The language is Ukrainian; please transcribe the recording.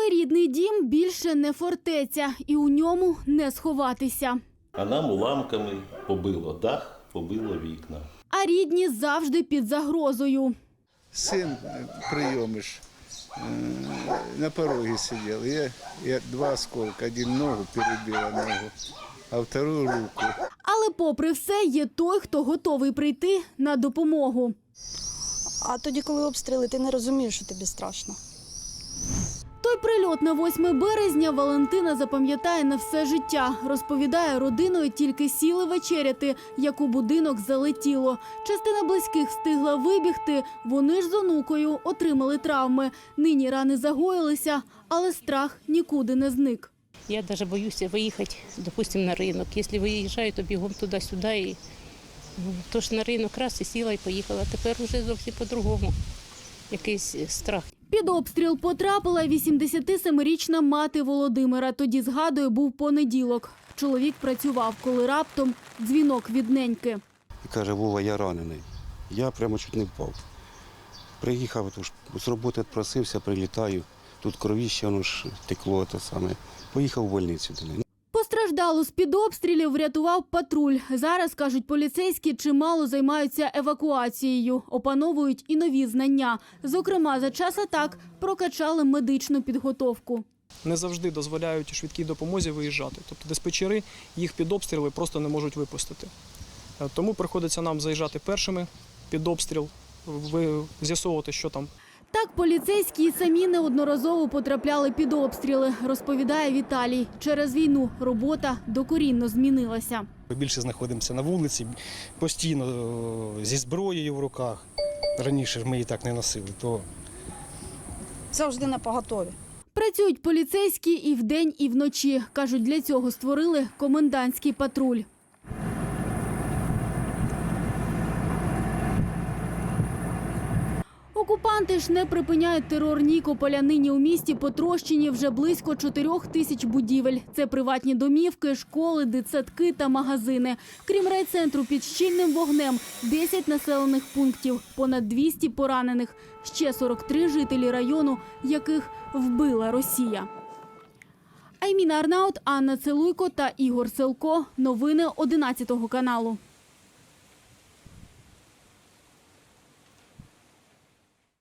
Але рідний дім більше не фортеця, і у ньому не сховатися. А нам уламками побило дах, побило вікна. А рідні завжди під загрозою. Сын э, приемыш э, на пороге сидел. Я, я два осколка. Один ногу перебила ногу, а вторую руку. Але попри все, є той, хто готовий прийти на допомогу. А тоді, коли обстріли, ти не розумієш, що тобі страшно. Той прильот на 8 березня Валентина запам'ятає на все життя. Розповідає, родиною тільки сіли вечеряти, як у будинок залетіло. Частина близьких встигла вибігти. Вони ж з онукою отримали травми. Нині рани загоїлися, але страх нікуди не зник. Я даже боюсь выехать, допустим, на рынок. Если виїжджаю, то бігом туди-сюди. Ну, на ринок раз і сіла і поїхала. Тепер вже зовсім по-другому. Якийсь страх. Під обстріл потрапила 87-річна мати Володимира. Тоді, згадує, був понеділок. Чоловік працював, коли раптом дзвінок від неньки. Каже, Вова, я ранений. Я прямо чуть не впав. Приїхав, тож з роботи відпросився, прилітаю. Тут кровіще воно ж текло те саме. Поїхав в больницю до неї. Постраждалу з-під обстрілів врятував патруль. Зараз, кажуть поліцейські, чимало займаються евакуацією, опановують і нові знання. Зокрема, за час атак прокачали медичну підготовку. не завжди дозволяють швидкій допомозі виїжджати. Тобто диспетчери їх під обстріли просто не можуть випустити. Е, Тому приходиться нам заїжджати першими під обстріл, з'ясовувати, що там Так поліцейські й самі неодноразово потрапляли під обстріли, розповідає Віталій. Через війну робота докорінно змінилася. Ми більше знаходимося на вулиці, постійно е, зі зброєю в руках. Раніше ж ми її так не носили, то Завжди на поготові. Працюють поліцейські і вдень, і вночі. Кажуть, для цього створили комендантський патруль. Окупанти ж не припиняють терор Нікополя. Нині у місті потрощені вже близько чотирьох тисяч будівель. Це приватні домівки, школи, дитсадки та магазини. Крім райцентру під щільним вогнем 10 населених пунктів, понад 200 поранених. Ще 43 жителі району, яких вбила Росія. Айміна Арнаут, Анна Целуйко та Ігор Селко. Новини 11 каналу.